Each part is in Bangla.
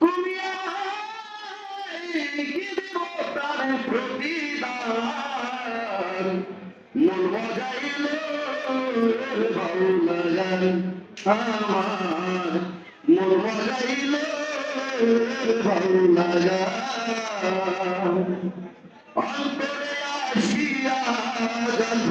তুমি কি দেব তার প্রতিদান মন মজাইল ভালো লাগান আমার মন মজাইল ভালো লাগান অন্তরে আসিয়া জানব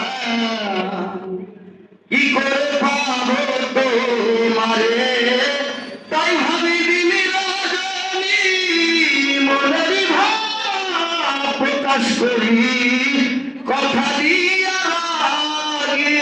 বিশ্বাস করি কথা দিয়া রাগি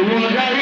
মজার